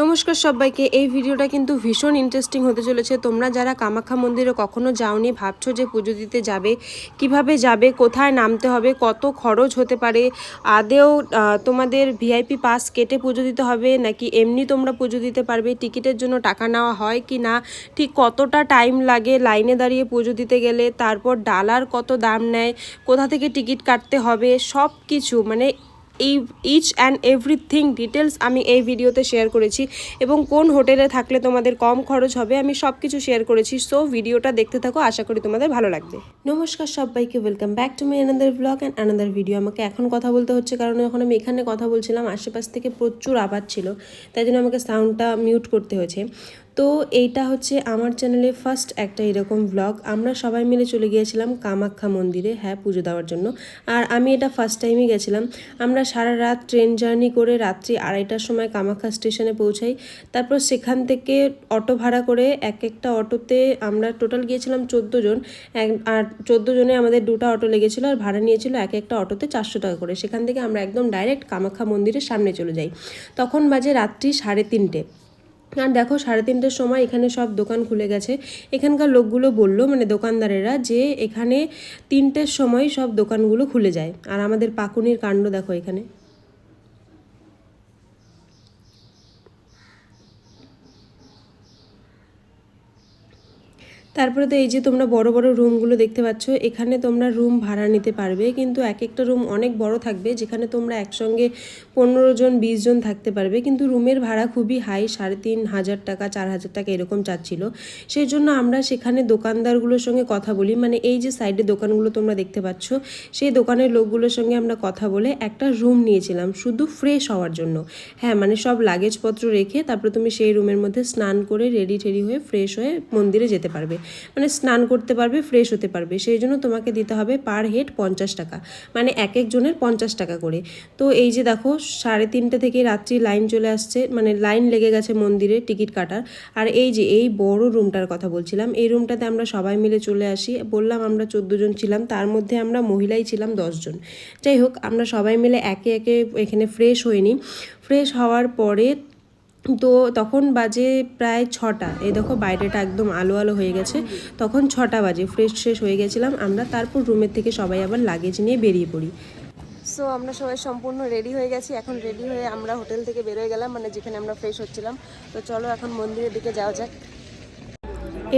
নমস্কার সবাইকে। এই ভিডিওটা কিন্তু ভীষণ ইন্টারেস্টিং হতে চলেছে। তোমরা যারা কামাখ্যা মন্দিরে কখনো যাওনি, ভাবছ যে পুজো দিতে যাবে, কীভাবে যাবে, কোথায় নামতে হবে, কত খরচ হতে পারে, আদেও তোমাদের ভিআইপি পাস কেটে পুজো দিতে হবে, নাকি এমনি তোমরা পুজো দিতে পারবে, টিকিটের জন্য টাকা নেওয়া হয় কি না, ঠিক কতটা টাইম লাগে লাইনে দাঁড়িয়ে পুজো দিতে গেলে, তারপর ডালার কত দাম নেয়, কোথা থেকে টিকিট কাটতে হবে সব কিছু মানে এই ইচ অ্যান্ড এভরিথিং ডিটেলস আমি এই ভিডিওতে শেয়ার করেছি এবং কোন হোটেলে থাকলে তোমাদের কম খরচ হবে আমি সব কিছু শেয়ার করেছি। সো ভিডিওটা দেখতে থাকো, আশা করি তোমাদের ভালো লাগবে। নমস্কার সবাইকে welcome back to my another blog and another video আমাকে এখন কথা বলতে হচ্ছে কারণ যখন আমি এখানে কথা বলছিলাম, আশেপাশ থেকে প্রচুর আওয়াজ ছিল, তাই জন্য আমাকে সাউন্ডটা মিউট করতে হয়েছে। তো এইটা হচ্ছে আমার চ্যানেলে ফার্স্ট একটা এরকম ব্লগ আমরা সবাই মিলে চলে গিয়েছিলাম কামাখ্যা মন্দিরে হ্যাঁ পুজো দেওয়ার জন্য। আর আমি এটা ফার্স্ট টাইমই গেছিলাম। আমরা সারা রাত ট্রেন জার্নি করে রাত্রি আড়াইটার সময় কামাখ্যা স্টেশনে পৌঁছাই। তারপর সেখান থেকে অটো ভাড়া করে এক একটা অটোতে আমরা টোটাল গিয়েছিলাম চোদ্দ জন। আর চোদ্দ জনে আমাদের দুটো অটো লেগেছিলো আর ভাড়া নিয়েছিল এক একটা অটোতে চারশো টাকা করে। সেখান থেকে আমরা একদম ডাইরেক্ট কামাখ্যা মন্দিরের সামনে চলে যাই। তখন বাজে রাত্রি সাড়ে তিনটে। আর দেখো সাড়ে তিনটের সময় এখানে সব দোকান খুলে গেছে। এখানকার লোকগুলো বলল মানে দোকানদারেরা, যে এখানে তিনটের সময় সব দোকানগুলো খুলে যায়। আর আমাদের পাকুনির কাণ্ড দেখো এখানে। তারপরে তো এই যে তোমরা বড় বড় রুমগুলো দেখতে পাচ্ছ, এখানে তোমরা রুম ভাড়া নিতে পারবে। কিন্তু এক একটা রুম অনেক বড় থাকবে, যেখানে তোমরা একসঙ্গে পনেরো জন, বিশ জন থাকতে পারবে। কিন্তু রুমের ভাড়া খুবই হাই সাড়ে তিন হাজার টাকা, চার হাজার টাকা এরকম চাচ্ছিল। সেই জন্য আমরা সেখানে দোকানদারগুলোর সঙ্গে কথা বলি। মানে এই যে সাইডে দোকানগুলো তোমরা দেখতে পাচ্ছ, সেই দোকানের লোকগুলোর সঙ্গে আমরা কথা বলে একটা রুম নিয়েছিলাম, শুধু ফ্রেশ হওয়ার জন্য। হ্যাঁ মানে সব লাগেজপত্র রেখে তারপরে তুমি সেই রুমের মধ্যে স্নান করে রেডি টেডি হয়ে ফ্রেশ হয়ে মন্দিরে যেতে পারবে। মানে স্নান করতে পারবে ফ্রেশ হতে পারবে। সেই জন্য তোমাকে দিতে হবে পার হেড পঞ্চাশ টাকা। মানে এক একজনের পঞ্চাশ টাকা করে। তো এই যে দেখো, সাড়ে তিনটে থেকে রাত্রি লাইন চলে আসছে মানে লাইন লেগে গেছে মন্দিরে টিকিট কাটার। আর এই যে, এই বড় রুমটার কথা বলছিলাম, এই রুমটাতে আমরা সবাই মিলে চলে আসি। বললাম আমরা চোদ্দ জন ছিলাম, তার মধ্যে আমরা মহিলাই ছিলাম দশজন যাই হোক, আমরা সবাই মিলে একে একে এখানে ফ্রেশ নিই ফ্রেশ হওয়ার পরে তো তখন বাজে প্রায় ছটা। এই দেখো বাইরেটা একদম আলো আলো হয়ে গেছে। তখন ছটা বাজে ফ্রেশ শেষ হয়ে গেছিলাম। আমরা তারপর রুমের থেকে সবাই আবার লাগেজ নিয়ে বেরিয়ে পড়ি। সো আমরা সবাই সম্পূর্ণ রেডি হয়ে গেছি। এখন রেডি হয়ে আমরা হোটেল থেকে বেরোয় গেলাম মানে যেখানে আমরা ফ্রেশ হচ্ছিলাম। তো চলো এখন মন্দিরের দিকে যাওয়া যাক।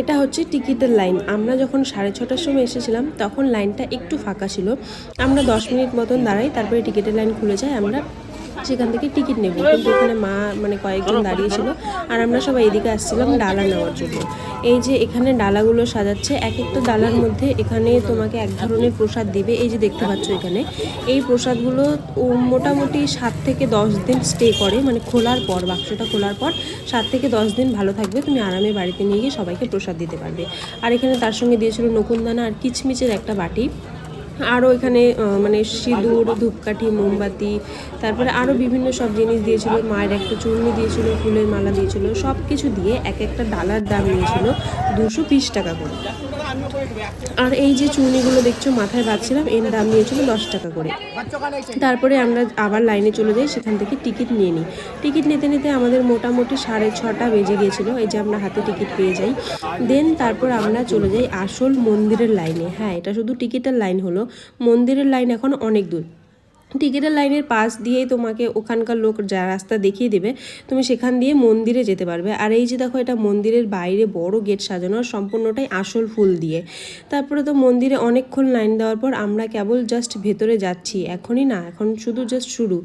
এটা হচ্ছে টিকিটের লাইন আমরা যখন সাড়ে ছটার সময় এসেছিলাম তখন লাইনটা একটু ফাঁকা ছিল। আমরা দশ মিনিট মতন দাঁড়াই তারপরে টিকিটের লাইন খুলে যায় আমরা সেখান থেকে টিকিট নেব। কিন্তু ওখানে মা মানে কয়েকজন দাঁড়িয়েছিল আর আমরা সবাই এদিকে আসছিলাম ডালা নেওয়ার জন্য। এই যে এখানে ডালাগুলো সাজাচ্ছে এক একটা ডালার মধ্যে এখানে তোমাকে এক ধরনের প্রসাদ দিবে। এই যে দেখতে পাচ্ছ এখানে, এই প্রসাদগুলো মোটামুটি সাত থেকে দশ দিন স্টে করে মানে খোলার পর, বাক্সটা খোলার পর সাত থেকে দশ দিন ভালো থাকবে। তুমি আরামে বাড়িতে নিয়ে গিয়ে সবাইকে প্রসাদ দিতে পারবে। আর এখানে তার সঙ্গে দিয়েছিল নকুনদানা আর কিচমিচের একটা বাটি। আরও এখানে মানে সিঁদুর, ধূপকাঠি, মোমবাতি, তারপরে আরও বিভিন্ন সব জিনিস দিয়েছিল, মায়ের একটা চূর্ণি দিয়েছিল, ফুলের মালা দিয়েছিল সব কিছু দিয়ে এক একটা ডালার দাম নিয়েছিল দুশো টাকা করে। আর এই যে চুনিগুলো দেখছ, মাথায় বাঁধছিলাম, এর দাম নিয়েছিল দশ টাকা করে। তারপরে আমরা আবার লাইনে চলে যাই, সেখান থেকে টিকিট নিয়ে নিই। টিকিট নিতে নিতে আমাদের মোটামুটি সাড়ে ছটা বেজে গিয়েছিল, এই যে আমরা হাতে টিকিট পেয়ে যাই। দেন তারপর আমরা চলে যাই আসল মন্দিরের লাইনে। হ্যাঁ এটা শুধু টিকিটের লাইন হলো, মন্দিরের লাইন এখন অনেক দূর। টিকিটের লাইনের পাশ দিয়েই তোমাকে ওখানকার লোক যা রাস্তা দেখিয়ে দেবে, তুমি সেখান দিয়ে মন্দিরে যেতে পারবে। আর এই যে দেখো, এটা মন্দিরের বাইরে বড় গেট সাজানো সম্পূর্ণটাই আসল ফুল দিয়ে। তারপরে তো মন্দিরে অনেকক্ষণ লাইন দেওয়ার পর আমরা কেবল জাস্ট ভেতরে যাচ্ছি, এখনই না, এখন শুধু জাস্ট শুরু।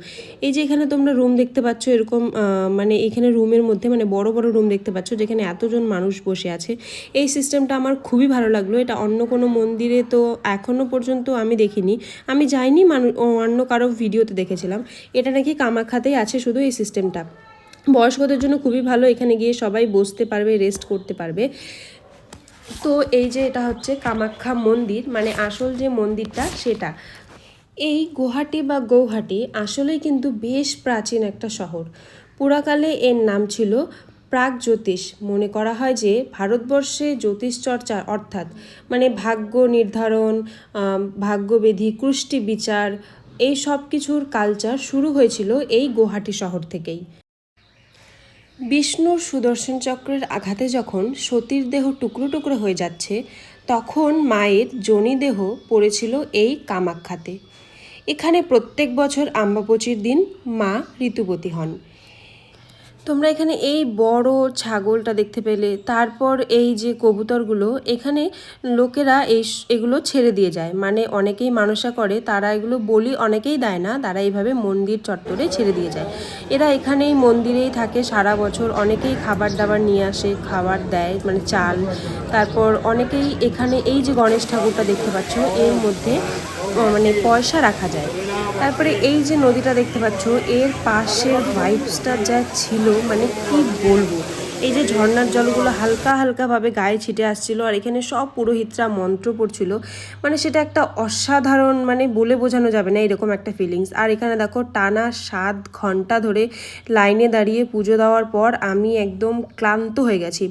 এই যে এখানে তোমরা রুম দেখতে পাচ্ছ, এরকম মানে এখানে রুমের মধ্যে মানে বড় বড় রুম দেখতে পাচ্ছ, যেখানে এতজন মানুষ বসে আছে। এই সিস্টেমটা আমার খুবই ভালো লাগল, এটা অন্য কোনো মন্দিরে তো এখনও পর্যন্ত আমি দেখিনি। আমি যাইনি মানুষ অন্য কারও ভিডিওতে দেখেছিলাম। এটা নাকি কামাখ্যাতেই আছে শুধু এই সিস্টেমটা বয়স্কদের জন্য খুবই ভালো, এখানে গিয়ে সবাই বসতে পারবে রেস্ট করতে পারবে। তো এই যে এটা হচ্ছে কামাখ্যা মন্দির মানে আসল যে মন্দিরটা সেটা। এই গুহাটি বা গৌহাটি আসলেই কিন্তু বেশ প্রাচীন একটা শহর। পুরাকালে এর নাম ছিল প্রাক জ্যোতিষ। মনে করা হয় যে ভারতবর্ষে জ্যোতিষ চর্চা অর্থাৎ মানে ভাগ্য নির্ধারণ ভাগ্যবেধি, কৃষ্টি বিচার এই সব কিছুর কালচার শুরু হয়েছিল এই গুয়াহাটি শহর থেকেই। বিষ্ণুর সুদর্শন চক্রের আঘাতে যখন সতীর দেহ টুকরো টুকরো হয়ে যাচ্ছে, তখন মায়ের জনি দেহ পড়েছিল এই কামাখ্যাতে এখানে প্রত্যেক বছর আম্বাপচির দিন মা ঋতুবতী হন। তোমরা এখানে এই বড় ছাগলটা দেখতে পেলে। তারপর এই যে কবুতরগুলো, এখানে লোকেরা এই এগুলো ছেড়ে দিয়ে যায়। মানে অনেকেই মানুষা করে, তারা এগুলো বলি অনেকেই দেয় না, তারা এইভাবে মন্দির চত্বরে ছেড়ে দিয়ে যায়। এরা এখানেই মন্দিরেই থাকে সারা বছর, অনেকেই খাবার দাবার নিয়ে আসে, খাবার দেয় মানে চাল। তারপর অনেকেই এখানে এই যে গণেশ ঠাকুরটা দেখতে পাচ্ছ, এর মধ্যে মানে পয়সা রাখা যায়। তারপরে এই যে নদীটা দেখতে পাচ্ছ, এর পাশের ভাইবসটা যা ছিল মানে কি বলব? এই যে ঝর্নার জলগুলো হালকা হালকাভাবে গায়ে ছিটে আসছিল, আর এখানে সব পুরোহিতরা মন্ত্র পড়ছিল। মানে সেটা একটা অসাধারণ মানে বলে বোঝানো যাবে না এরকম একটা ফিলিংস আর এখানে দেখো, টানা সাত ঘণ্টা ধরে লাইনে দাঁড়িয়ে পুজো দেওয়ার পর আমি একদম ক্লান্ত হয়ে গেছি।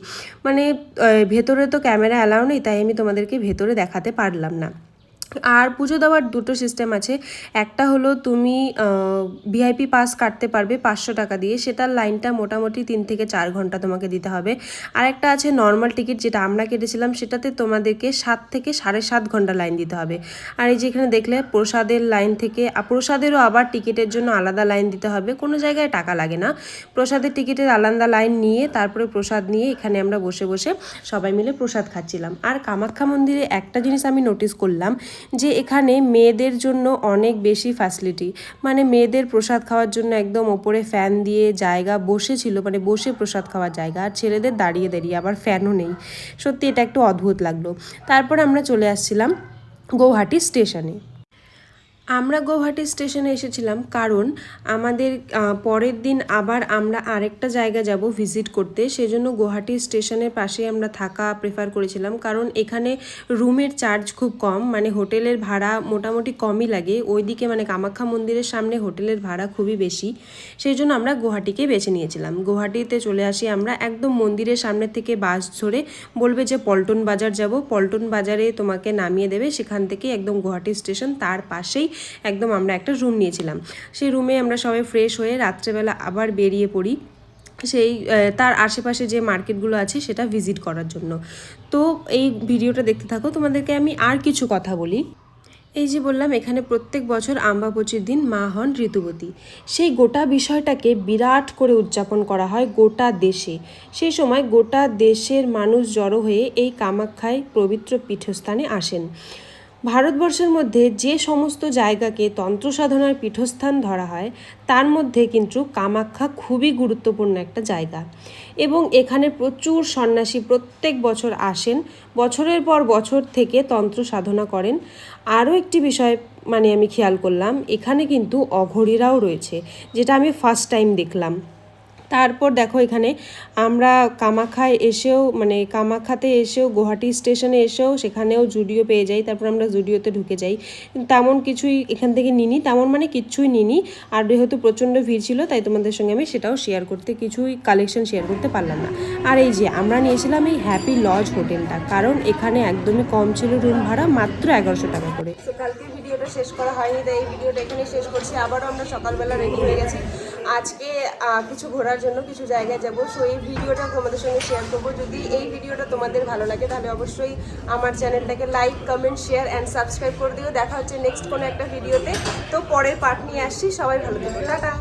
মানে ভেতরে তো ক্যামেরা অ্যালাউ নেই, তাই আমি তোমাদেরকে ভেতরে দেখাতে পারলাম না। আর পুজো দেওয়ার দুটো সিস্টেম আছে। একটা হলো তুমি ভিআইপি পাস কাটতে পারবে পাঁচশো টাকা দিয়ে, সেটার লাইনটা মোটামুটি তিন থেকে চার ঘণ্টা তোমাকে দিতে হবে। আর একটা আছে নর্মাল টিকিট যেটা আমরা কেটেছিলাম, সেটাতে তোমাদেরকে সাত থেকে সাড়ে সাত ঘণ্টা লাইন দিতে হবে। আর এই যে এখানে দেখলে প্রসাদের লাইন থেকে প্রসাদেরও আবার টিকিটের জন্য আলাদা লাইন দিতে হবে। কোনো জায়গায় টাকা লাগে না। প্রসাদের টিকিটের আলাদা লাইন নিয়ে, তারপরে প্রসাদ নিয়ে এখানে আমরা বসে বসে সবাই মিলে প্রসাদ খাচ্ছিলাম। আর কামাখ্যা মন্দিরে একটা জিনিস আমি নোটিস করলাম যে এখানে মেয়েদের জন্য অনেক বেশি ফ্যাসিলিটি মানে মেয়েদের প্রসাদ খাওয়ার জন্য একদম ওপরে ফ্যান দিয়ে জায়গা বসেছিল মানে বসে প্রসাদ খাওয়ার জায়গা। আর ছেলেদের দাঁড়িয়ে দাঁড়িয়ে আবার ফ্যানও নেই। সত্যি এটা একটু অদ্ভুত লাগল। তারপর আমরা চলে আসছিলাম গৌহাটি স্টেশনে আমরা গৌহাটি স্টেশনে এসেছিলাম কারণ আমাদের পরের দিন আবার আমরা আরেকটা জায়গা যাব ভিজিট করতে। সেজন্য গুয়াহাটি স্টেশনের পাশে আমরা থাকা প্রেফার করেছিলাম। কারণ এখানে রুমের চার্জ খুব কম মানে হোটেলের ভাড়া মোটামুটি কমই লাগে। ওইদিকে মানে কামাখ্যা মন্দিরের সামনে হোটেলের ভাড়া খুবই বেশি। সেই জন্য আমরা গুয়াহাটিকে বেছে নিয়েছিলাম। গুয়াহাটিতে চলে আসি আমরা একদম মন্দিরের সামনে থেকে বাস ধরে বলবে যে পল্টন বাজার যাব। পল্টন বাজারে তোমাকে নামিয়ে দেবে। সেখান থেকে একদম গুয়াহাটি স্টেশন তার পাশেই একদম আমরা একটা রুম নিয়েছিলাম। সেই রুমে আমরা সবাই ফ্রেশ হয়ে রাত্রেবেলা আবার বেরিয়ে পড়ি। সেই তার আশেপাশে যে মার্কেটগুলো আছে সেটা ভিজিট করার জন্য। তো এই ভিডিওটা দেখতে থাকো, তোমাদেরকে আমি আর কিছু কথা বলি। এই যে বললাম, এখানে প্রত্যেক বছর আম্বাবচির দিন মা হন ঋতুবতী। সেই গোটা বিষয়টাকে বিরাট করে উদযাপন করা হয় গোটা দেশে। সেই সময় গোটা দেশের মানুষ জড়ো হয়ে এই কামাখ্যায় পবিত্র পীঠস্থানে আসেন। ভারতবর্ষের মধ্যে যে সমস্ত জায়গাকে তন্ত্র সাধনার পীঠস্থান ধরা হয়, তার মধ্যে কিন্তু কামাখ্যা খুবই গুরুত্বপূর্ণ একটা জায়গা। এবং এখানে প্রচুর সন্ন্যাসী প্রত্যেক বছর আসেন, বছরের পর বছর থেকে তন্ত্র সাধনা করেন। আরও একটি বিষয় মানে আমি খেয়াল করলাম, এখানে কিন্তু অঘরীরাও রয়েছে, যেটা আমি ফার্স্ট টাইম দেখলাম। তারপর দেখো এখানে আমরা কামাখ্যায় এসেও মানে কামাখ্যাতে এসেও, গুয়াহাটি স্টেশনে এসেও সেখানেও জুডিও পেয়ে যাই, তারপর আমরা জুডিওতে ঢুকে যাই। তেমন কিছুই এখান থেকে নিনি তেমন মানে কিচ্ছুই নিনি আর যেহেতু প্রচণ্ড ভিড় ছিল, তাই তোমাদের সঙ্গে আমি সেটাও শেয়ার করতে, কিছুই কালেকশন শেয়ার করতে পারলাম না। আর এই যে আমরা নিয়েছিলাম এই হ্যাপি লজ হোটেলটা, কারণ এখানে একদমই কম ছিল রুম ভাড়া, মাত্র এগারোশো টাকা করে। কালকে ভিডিওটা শেষ করা হয়নি, তাই এই ভিডিওটা এখানে শেষ করছি। আবারও আমরা সকালবেলা রেডি হয়ে গেছি। আজকে কিছু ঘোরার জন্য কিছু জায়গায় যাব। সো এই ভিডিওটা তোমাদের সঙ্গে শেয়ার করব। যদি এই ভিডিওটা তোমাদের ভালো লাগে, তাহলে অবশ্যই আমার চ্যানেলটাকে like comment share and subscribe করে দিও। দেখা হচ্ছে নেক্সট কোনো একটা ভিডিওতে তো। পরের পার্ট নিয়ে আসছি। সবাই ভালো থাকবে টাটা।